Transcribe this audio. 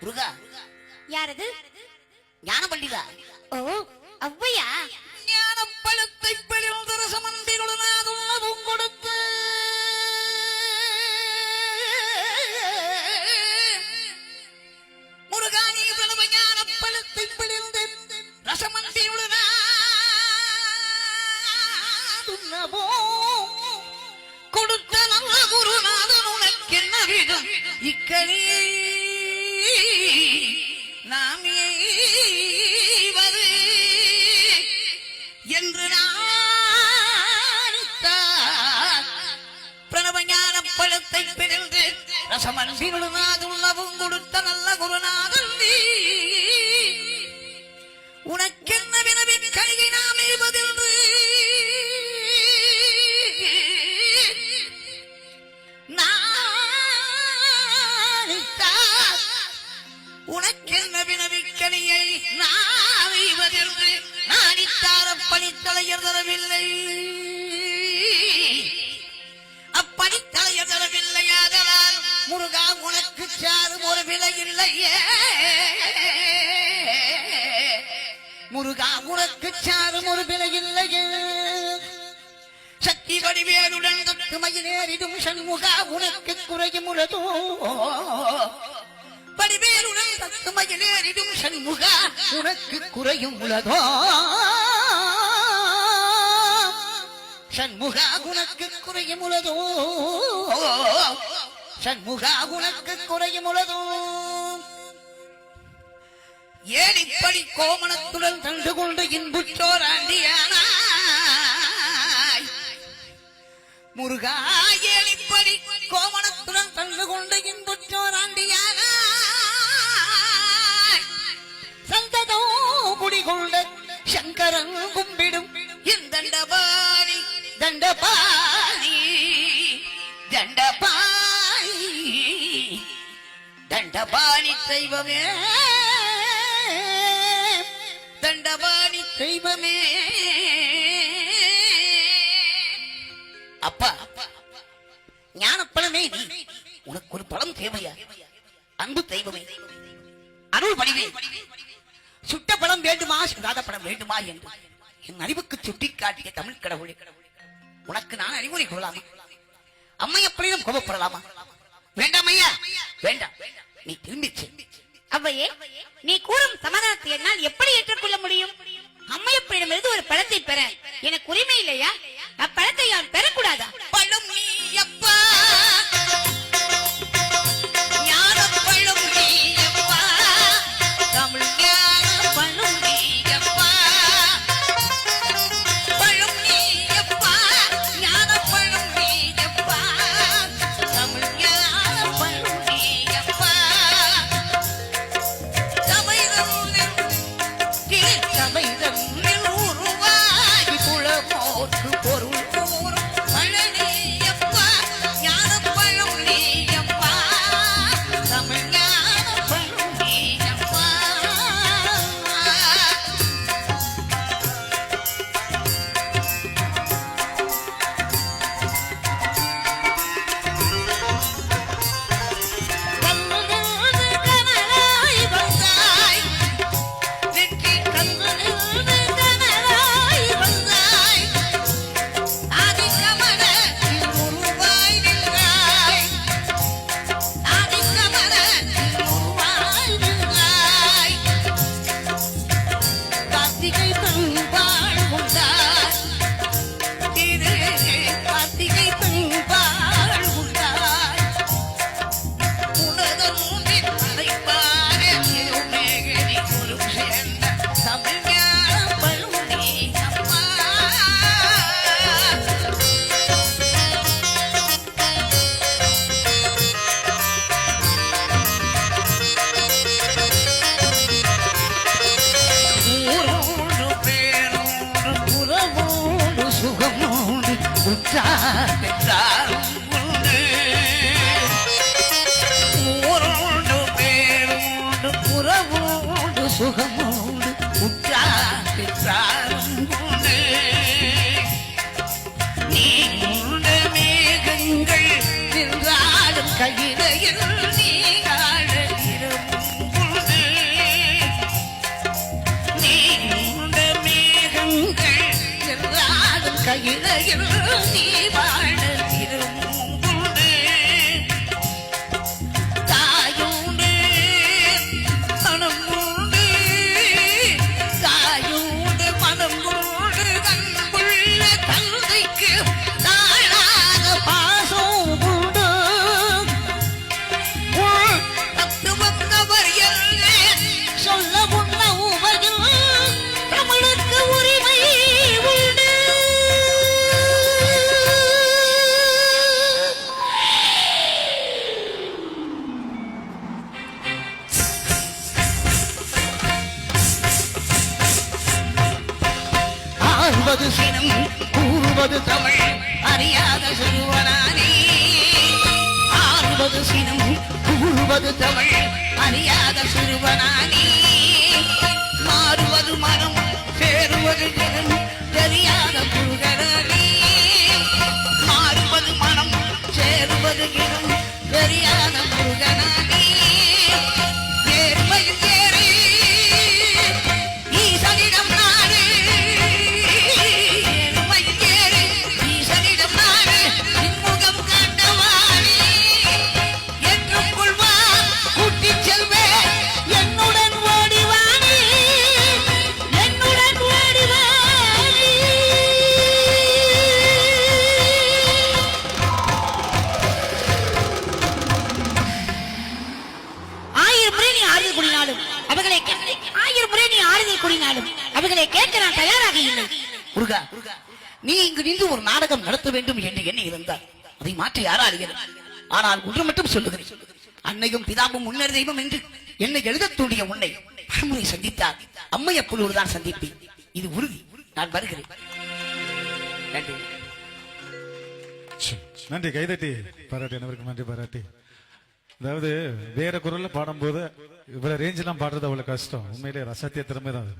முருகா. யாரது? ஞான பண்டிதா ஓ ஔவையா? ஞான பழத்தை பெழில் தரசமந்திருநாதும் கொடுத்து முருகா நீ ஞான பழத்தை பிழிந்து ரசமந்திருநாதும் கொடுத்த நல்ல குருநாதன் உனக்கு என்ன விதம் இக்கணியை நாம் எய்வது என்று நான் பிரணவ ஞான பழத்தை பிரிந்து ரசமன்பினுநாதுள்ளவும் கொடுத்த முருகா உனக்கு சாரும் ஒரு விலை இல்லையே. சக்தி வடிவேலுடன் தொட்டு மயிலேறிடும் சண்முகா உனக்கு குறையும் உலதோ வடிவேலுடன் தொட்டு மயிலேறிடும் சண்முகா உனக்கு குறையும் உலதோ சண்முகா உனக்கு குறையும் உலதோ சண்முகா உனக்கு குறையும் உலதோ ஏன் இப்படி கோமணத்துடன் தண்டு கொண்டு இன்புற்றோர் இன்புற்றோராண்டியானாய் முருகா ஏன் இப்படி கோமணத்துடன் தண்டு கொண்டு இன்புற்றோர் இன்புற்றோராண்டியானாய் சந்ததோ குடிகொண்ட சங்கரன் கும்பிடும் இந்தண்டபாணி தண்டபாணி தண்டபாணி தண்டபாணி செய்வமே தெய்வமே. அப்பா ஞானப்பழமே நீ. உனக்கு ஒரு பழம் தேவையா? அன்பு தெய்வமே. அருள் வடிவே. சுட்ட பழம் வேண்டுமா? சுடாத பழம் வேண்டுமா என்று என் அறிவுக்கு சுட்டி காட்டிய தமிழ் கடவுளே. உனக்கு நான் அறிவுரை கொள்ளலாமா? அம்மையப்படியும் கோபப்படலாமா? வேண்டாம் ஐயா. வேண்டாம். நீ திரும்பி அவ்வையே நீ கூறும் சமாதானத்தை என்னால் எப்படி Amém. சுகம் 在原来星河中 கூறுவது சினம் கூறுவது தமிழ் அறியாத சிறுவனானே. ஆறுவது சினம் கூறுவது தமிழ் அறியாத சிறுவனானே. ஆறுதல் கூறினாலும் அவர்களை ஆயிரம் முறை நீ ஆறுதல் கூறினாலும் அவர்களை கேட்க நான் தயாராக இல்லை. முருகா நீ இங்கு நின்று ஒரு நாடகம் நடத்த வேண்டும் என்று எண்ணி இருந்தார் அதை மாற்றி யாரா அறிகிறது ஆனால் ஒன்று மட்டும் சொல்லுகிறேன். அன்னையும் பிதாவும் முன்னர் தெய்வம் என்று என்னை எழுதத் தூண்டிய உன்னை பலமுறை சந்தித்தார். அம்மையப்புலூர் தான் சந்திப்பேன். இது உறுதி. நான் வருகிறேன். நன்றி. நன்றி கைதட்டி. பாராட்டி அனைவருக்கும் நன்றி பாராட்டி. அதாவது வேற குரல்ல பாடும்போது இவ்வளவு ரேஞ்செல்லாம் பாடுறது அவ்வளவு கஷ்டம். உண்மையிலே ரசத்திய திறமை தான்